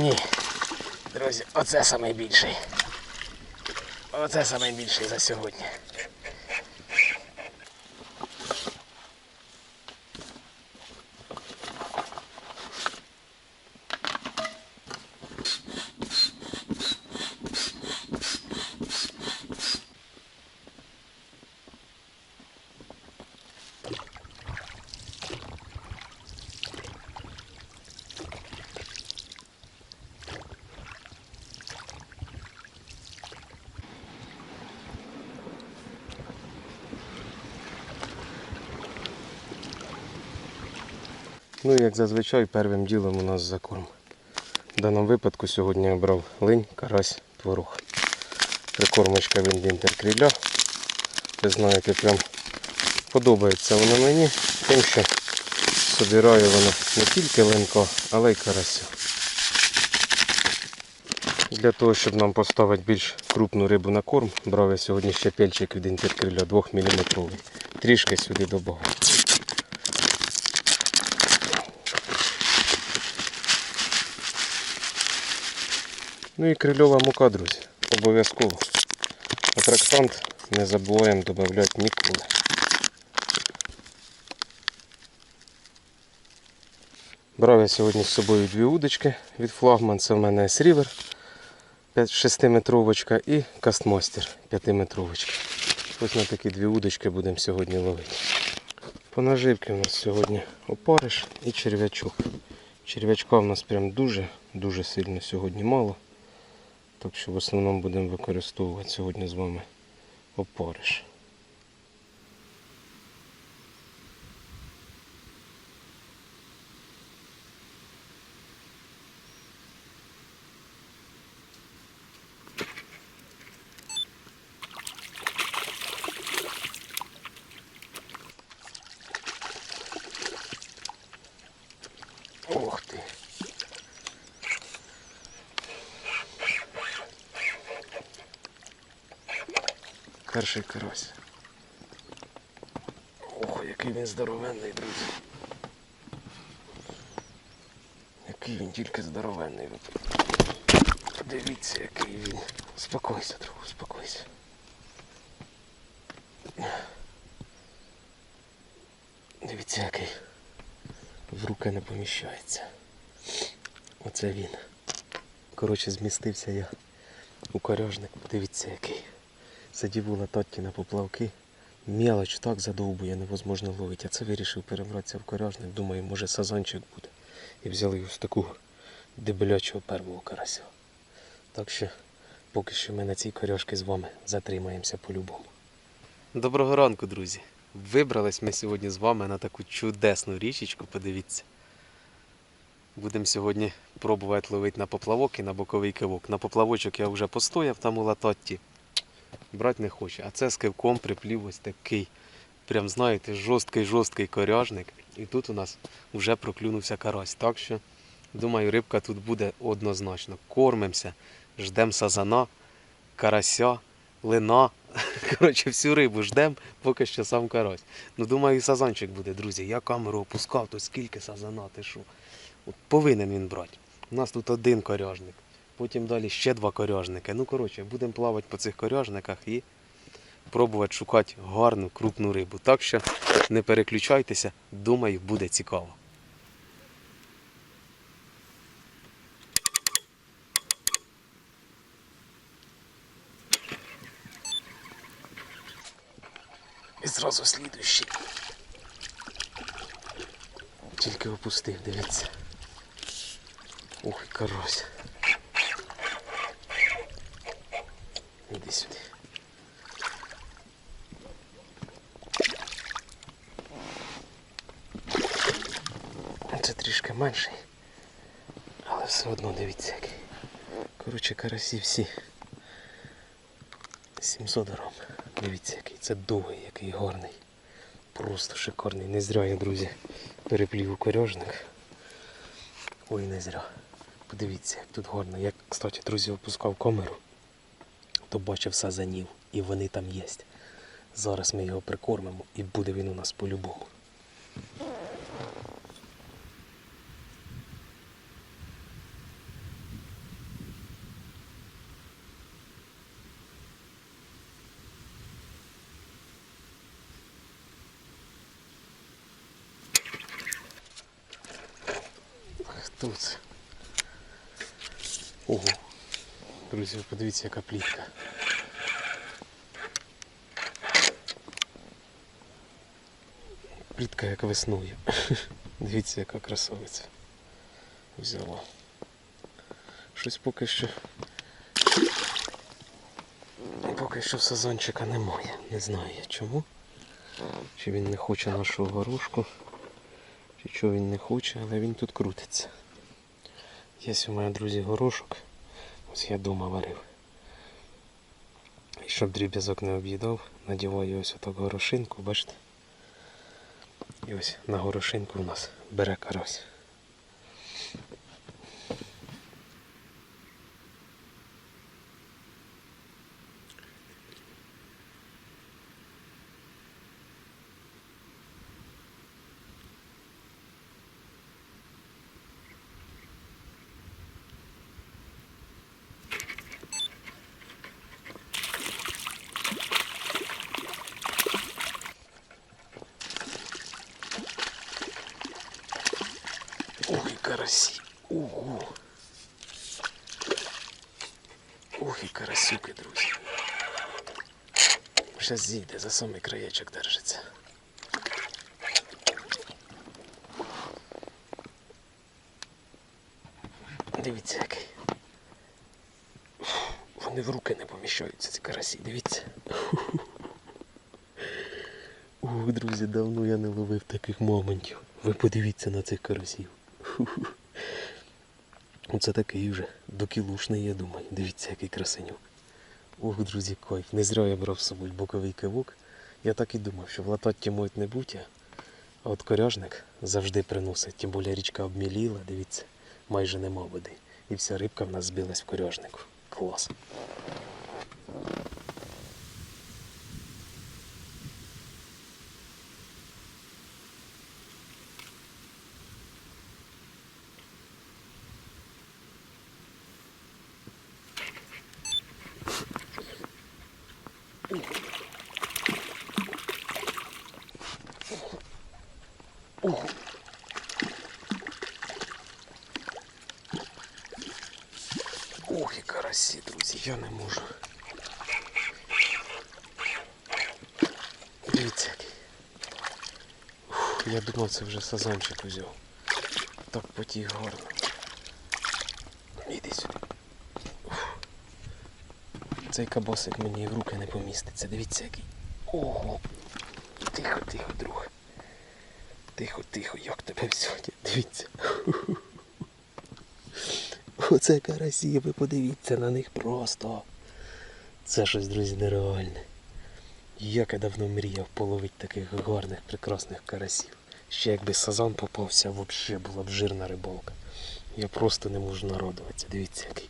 Ні. Друзі, оце найбільший. Оце найбільший за сьогодні. Ну, як зазвичай, первим ділом у нас закорм. В даному випадку сьогодні я брав линь, карась, творог. Прикормочка від інтеркріля. Ви знаєте, прям подобається воно мені, тим, що собираю воно не тільки линько, але й карася. Для того, щоб нам поставити більш крупну рибу на корм, брав я сьогодні ще пельчик від інтеркриля 2 мм. Трішки сюди додав. Ну і крильова мука, друзі. Обов'язково. Атрактант не забуваємо додавати ніколи. Брав я сьогодні з собою дві удочки від флагман. Це в мене S-River 6-метровочка і Кастмастер 5-метровочка. Ось на такі дві удочки будемо сьогодні ловити. По наживці у нас сьогодні опариш і черв'ячок. Черв'ячка у нас прям дуже-дуже сильно сьогодні мало. Так що в основному будемо використовувати сьогодні з вами опариш. Перший карась. Ох, який він здоровенний, друзі. Який він тільки здоровенний. Дивіться, який він. Успокойся, друг, успокойся. Дивіться, який в руки не поміщається. Оце він. Коротше, змістився я у коряжник. Дивіться який. Сидів у лататті на поплавки. Мелоч так задовбує, невозможно ловити. А це вирішив перебратися в коряжник. Думаю, може сазанчик буде. І взяли ось таку дебелячого первого карася. Так що поки що ми на цій коряжці з вами затримаємося по-любому. Доброго ранку, друзі! Вибрались ми сьогодні з вами на таку чудесну річечку, подивіться. Будемо сьогодні пробувати ловити на поплавок і на боковий кивок. На поплавочок я вже постояв там у лататті. Брати не хоче. А це з кивком приплів ось такий. Прям знаєте, жорсткий-жорсткий коряжник. І тут у нас вже проклюнувся карась. Так що, думаю, рибка тут буде однозначно. Кормимося, ждемо сазана, карася, лина. Коротше, всю рибу ждемо, поки що сам карась. Ну, думаю, і сазанчик буде, друзі. Я камеру опускав, то скільки сазана, ти що? От повинен він брати. У нас тут один коряжник. Потім далі ще два коряжники. Ну, коротше, будемо плавати по цих коряжниках і пробувати шукати гарну крупну рибу. Так що не переключайтеся, думаю, буде цікаво. І зразу слідущий. Тільки опустив, дивіться. Ух, і карась. Іди сюди. Це трішки менший. Але все одно дивіться. Коротше, карасі всі 700 грам. Дивіться який. Це довгий, який гарний. Просто шикарний. Не зря я, друзі, переплів у коряжник. Ой, не зря. Подивіться, як тут гарно. Я, кстати, друзі, опускав камеру, хто бачив сазанів, і вони там є. Зараз ми його прикормимо і буде він у нас по-любому. Тут? Ого. Друзі, подивіться, яка плітка. Плітка як веснує. Дивіться, яка красавиця. Взяла. Щось поки що. Поки що сазончика немає. Не знаю я чому. Чи він не хоче нашого горошку, чи чого він не хоче, але він тут крутиться. Є у мене, друзі, горошок. Ось я дома варив. І щоб дріб'язок не об'їдав, надіваю ось отак горошинку, бачите? І ось на горошинку у нас бере карась. Ох і карасі. Ого. Ох і карасюки, друзі. Щас зійде, за самий краєчок держиться. Дивіться який. Вони в руки не поміщаються, ці карасі, дивіться. Ох, друзі, давно я не ловив таких моментів. Ви подивіться на цих карасів. Оце такий вже докілушний, я думаю. Дивіться, який красенюк. Ох, друзі, кайф. Не зря я брав з собою боковий кивок. Я так і думав, що в лататті можуть не бути, а от коряжник завжди приносить. Тим більше річка обміліла, дивіться, майже нема води. І вся рибка в нас збилась в коряжнику. Клас. Ого. Ох, і карасі, друзі, я не можу. Дивіться який. Я думав, це вже сазанчик взяв. Так потік гарно. Іди сюди. Ух. Цей кабасик мені в руки не поміститься. Дивіться який. Ого. Тихо, тихо, друг. Тихо, тихо, як тебе взяти? Дивіться. Оце карасі, ви подивіться на них просто. Це щось, друзі, нереальне. Як я давно мріяв половити таких гарних, прекрасних карасів. Ще якби сазан попався, взагалі була б жирна рибалка. Я просто не можу народуватися. Дивіться який.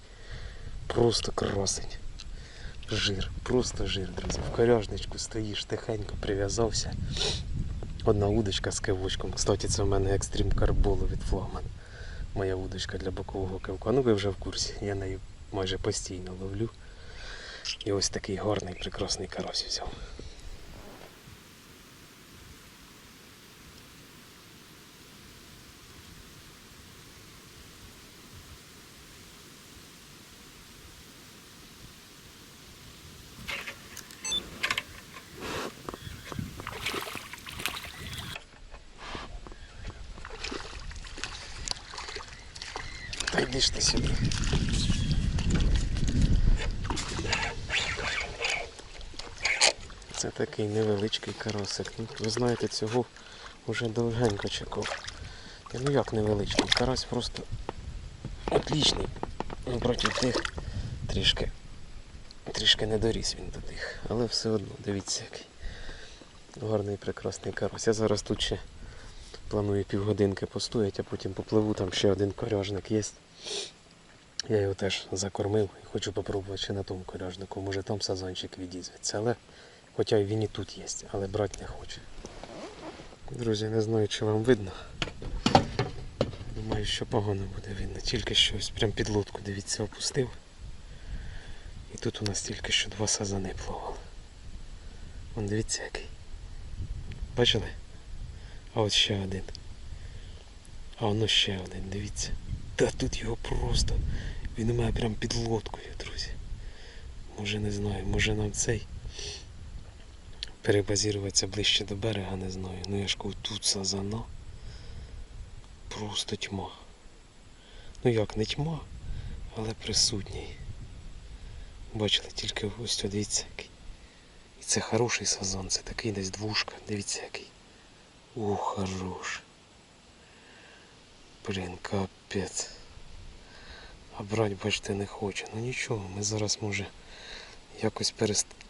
Просто красень. Жир, просто жир, друзі. В коряжничку стоїш, тихенько прив'язався. Одна удочка з кивочком. Кстати, це в мене екстрім карболу від флагман. Моя удочка для бокового кивка. Ну ви вже в курсі. Я нею майже постійно ловлю. І ось такий гарний, прекрасний карась взяв. Йди сюди. Це такий невеличкий карасик. Ну, ви знаєте, цього вже довгенько чекав. Та ну як невеличкий? Карась просто отлічний. Проти тих трішки, трішки не доріс він до тих. Але все одно, дивіться який. Гарний прекрасний карась. Я зараз тут ще планую півгодинки постояти, а потім попливу, там ще один коряжник є. Я його теж закормив і хочу попробувати ще на тому коряжнику. Може там сазанчик відізветься. Але хоча він і тут є, але брати не хоче. Друзі, не знаю, чи вам видно. Думаю, що погано буде видно. Тільки щось прям під лодку, дивіться, опустив. І тут у нас тільки що два сазани плавали. Вон дивіться який. Бачили? А от ще один. А воно ще один, дивіться. Та тут його просто. Він у мене прям під лодкою, друзі. Може не знаю, може нам цей перебазіруватися ближче до берега, не знаю. Ну я ж кажу, тут сазана. Просто тьма. Ну як, не тьма, але присутній. Бачили, тільки ось дивіться який. І це хороший сазан, це такий десь двушка, дивіться який. О, хорош. Блін, капець. А брать, бачите, не хоче. Ну нічого, ми зараз може якось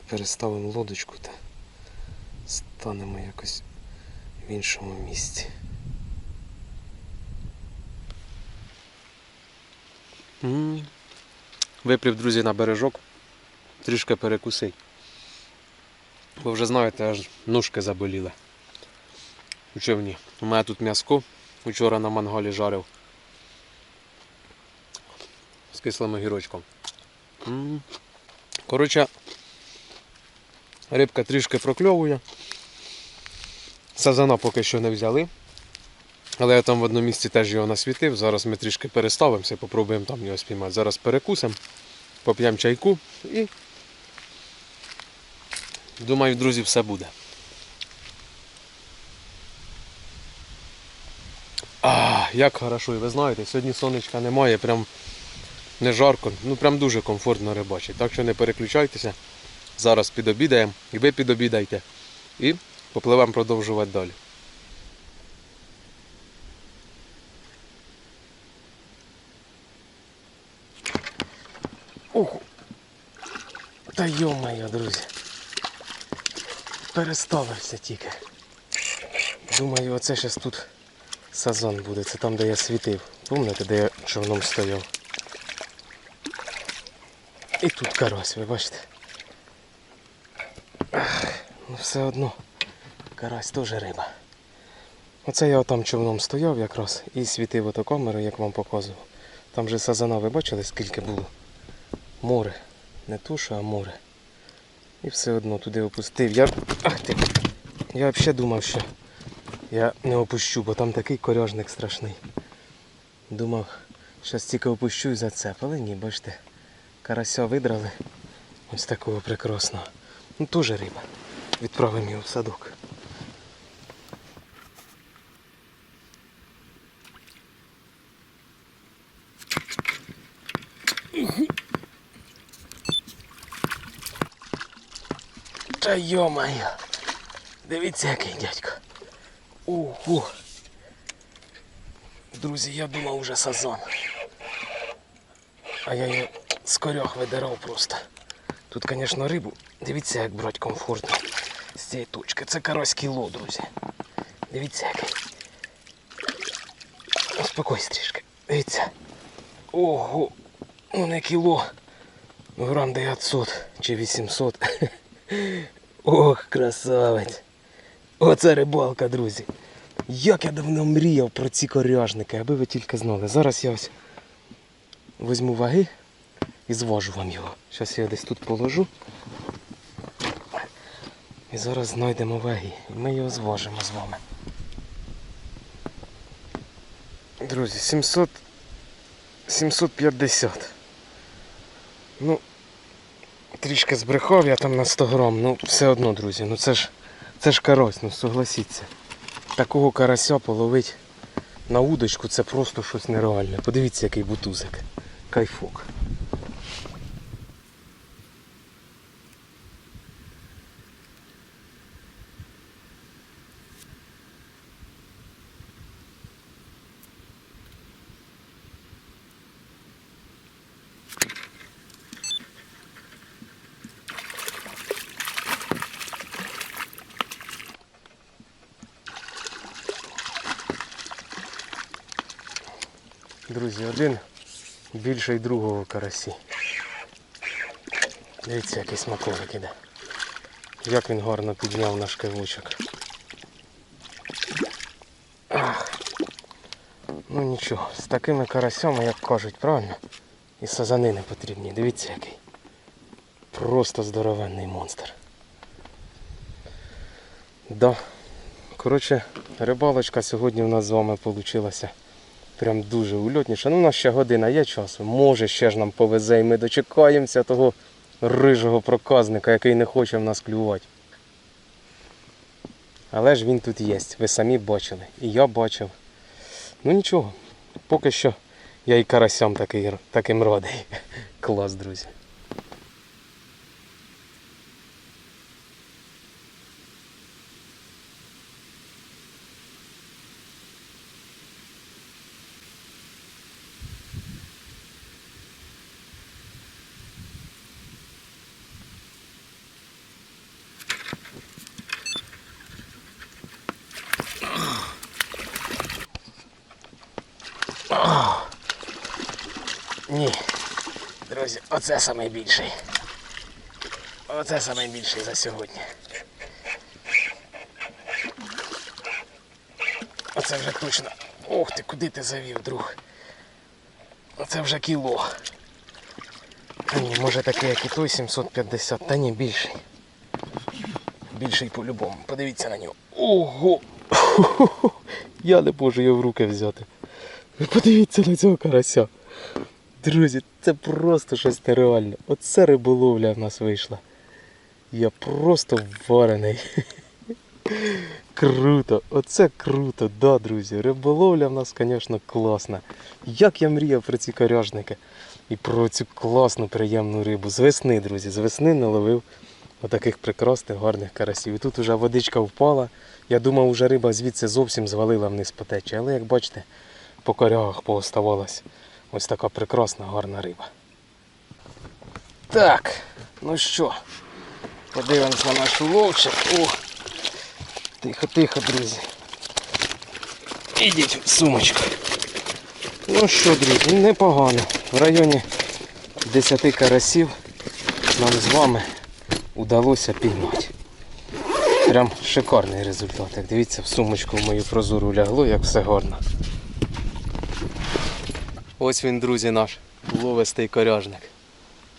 переставимо лодочку та станемо якось в іншому місці. Виплів, друзі, на бережок, трішки перекусить. Бо вже знаєте, аж ножки заболіли. У човні. У мене тут м'яско вчора на мангалі жарив. З кислим огірочком. Коротше, рибка трішки прокльовує. Сазана поки що не взяли. Але я там в одному місці теж його насвітив. Зараз ми трішки переставимося, попробуємо там його спіймати. Зараз перекусимо, поп'ємо чайку і думаю, друзі, все буде. А, як хорошо, і ви знаєте, сьогодні сонечка немає, прям не жарко, ну прям дуже комфортно рибачить. Так що не переключайтеся. Зараз підобідаємо, і ви підобідайте. І попливемо продовжувати далі. Ох. Та йо-моє, друзі. Переставився тільки. Думаю, оце зараз тут сазан буде. Це там, де я світив. Пам'ятаєте, де я човном стояв? І тут карась, ви бачите? Ну все одно. Карась теж риба. Оце я там човном стояв якраз і світив ото камеру, як вам показував. Там же сазана, ви бачили, скільки було? Море. Не туша, а море. І все одно туди опустив. Я. Ах ти. Я взагалі думав, що я не опущу, бо там такий коряжник страшний. Думав, щас тільки опущу і зацеп, але ні, бачите, карася видрали. Ось такого прекрасного. Ну теж риба. Відправимо його в садок. Та йо-моє. Дивіться, який дядько. Ого. Друзі, я думав уже сазан. А я її з корьох видирав просто. Тут, звісно, рибу. Дивіться, як брати комфортно з цієї точки. Це карась кіло, друзі. Дивіться який. Успокойся трішки. Дивіться. Ого. Ну не кіло. Ну, грам 900 чи 800. Ох, красавець. Оце рибалка, друзі. Як я давно мріяв про ці коряжники, аби ви тільки знали. Зараз я ось візьму ваги і зважу вам його. Зараз я десь тут положу. І зараз знайдемо ваги. І ми його зважимо з вами. Друзі, 700... 750. Ну, трішки збрехав я там на 100 грам. Ну, все одно, друзі, ну це ж це ж карась, ну согласіться. Такого карася половить на удочку це просто щось нереальне. Подивіться, який бутузик. Кайфок. Друзі, один більший другого карасі. Дивіться, який смаковик іде. Як він гарно підняв наш кивочок. Ах. Ну нічого, з такими карасями, як кажуть, правильно? І сазани не потрібні. Дивіться який. Просто здоровенний монстр. Да. Коротше, рибалочка сьогодні в нас з вами вийшла Прям дуже ульотніше. Ну, у нас ще година є часу. Може, ще ж нам повезе, і ми дочекаємося того рижого проказника, який не хоче в нас клювати. Але ж він тут є, ви самі бачили. І я бачив. Ну нічого, поки що я і карасям такий, таким радий. Клас, друзі. Ні. Оце найбільший. Оце найбільший за сьогодні. Оце вже точно. Ох ти, куди ти завів, друг? Оце вже кіло. А ні, може такий, як і той 750, та ні, більший. Більший по-любому. Подивіться на нього. Ого! Я не можу його в руки взяти. Ви подивіться на цього карася. Друзі, це просто щось нереальне. Оце риболовля в нас вийшла. Я просто варений. Круто, оце круто, да, друзі. Риболовля в нас, звісно, класна. Як я мріяв про ці коряжники і про цю класну, приємну рибу. З весни, друзі, з весни наловив отаких прекрасних, гарних карасів. І тут вже водичка впала. Я думав, уже риба звідси зовсім звалила вниз по течі. Але як бачите, по корягах пооставалась. Ось така прекрасна, гарна риба. Так, ну що, подивимось на наш уловчик. О, тихо, тихо, друзі. Ідіть в сумочку. Ну що, друзі, непогано. В районі 10 карасів нам з вами удалося піймати. Прям шикарний результат. Як дивіться, в сумочку в мою прозору лягло, як все гарно. Ось він, друзі, наш ловистий коряжник.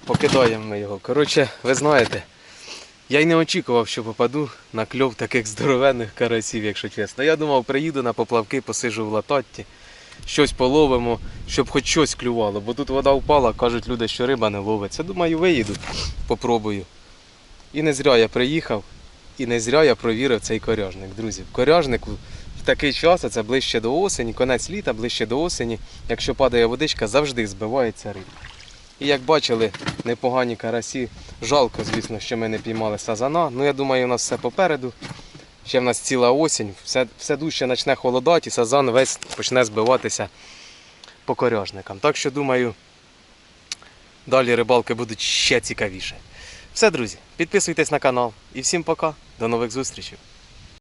Покидаємо ми його. Коротше, ви знаєте, я й не очікував, що попаду на кльов таких здоровенних карасів, якщо чесно. Я думав, приїду на поплавки, посижу в лататті, щось половимо, щоб хоч щось клювало. Бо тут вода впала, кажуть люди, що риба не ловиться. Думаю, виїду, попробую. І не зря я приїхав, і не зря я провірив цей коряжник. Друзі, в коряжнику в такий час, а це ближче до осені, конець літа, ближче до осені, якщо падає водичка, завжди збивається риба. І як бачили, непогані карасі. Жалко, звісно, що ми не піймали сазана. Ну я думаю, у нас все попереду. Ще в нас ціла осінь, все, все дужче почне холодати, і сазан весь почне збиватися по коряжникам. Так що думаю, далі рибалки будуть ще цікавіше. Все, друзі, підписуйтесь на канал і всім пока. До нових зустрічей.